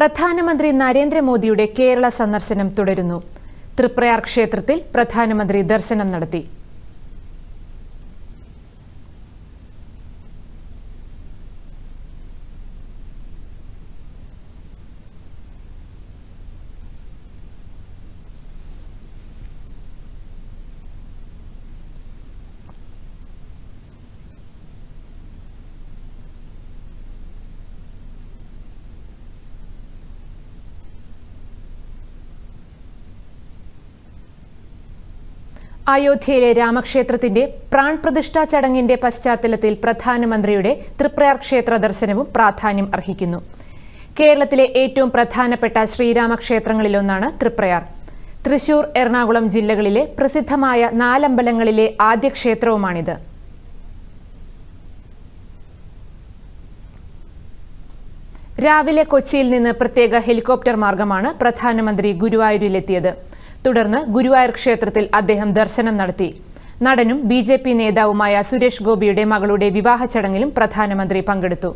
പ്രധാനമന്ത്രി നരേന്ദ്രമോദിയുടെ കേരള സന്ദർശനം തുടരുന്നു. തൃപ്രയാർ ക്ഷേത്രത്തിൽ പ്രധാനമന്ത്രി ദർശനം നടത്തി. അയോധ്യയിലെ രാമക്ഷേത്രത്തിന്റെ പ്രാൺ പ്രതിഷ്ഠാ ചടങ്ങിന്റെ പശ്ചാത്തലത്തിൽ പ്രധാനമന്ത്രിയുടെ തൃപ്രയാർ ക്ഷേത്ര ദർശനവും പ്രാധാന്യം അർഹിക്കുന്നു. കേരളത്തിലെ ഏറ്റവും പ്രധാനപ്പെട്ട ശ്രീരാമക്ഷേത്രങ്ങളിലൊന്നാണ് തൃപ്രയാർ. തൃശൂർ എറണാകുളം ജില്ലകളിലെ പ്രസിദ്ധമായ നാലമ്പലങ്ങളിലെ ആദ്യ ക്ഷേത്രവുമാണിത് രാവിലെ കൊച്ചിയിൽ നിന്ന് പ്രത്യേക ഹെലികോപ്റ്റർ മാർഗമാണ് പ്രധാനമന്ത്രി ഗുരുവായൂരിലെത്തിയത്. തുടർന്ന് ഗുരുവായൂർ ക്ഷേത്രത്തിൽ അദ്ദേഹം ദർശനം നടത്തി. നടനും ബി നേതാവുമായ സുരേഷ് ഗോപിയുടെ മകളുടെ വിവാഹ ചടങ്ങിലും പ്രധാനമന്ത്രി പങ്കെടുത്തു.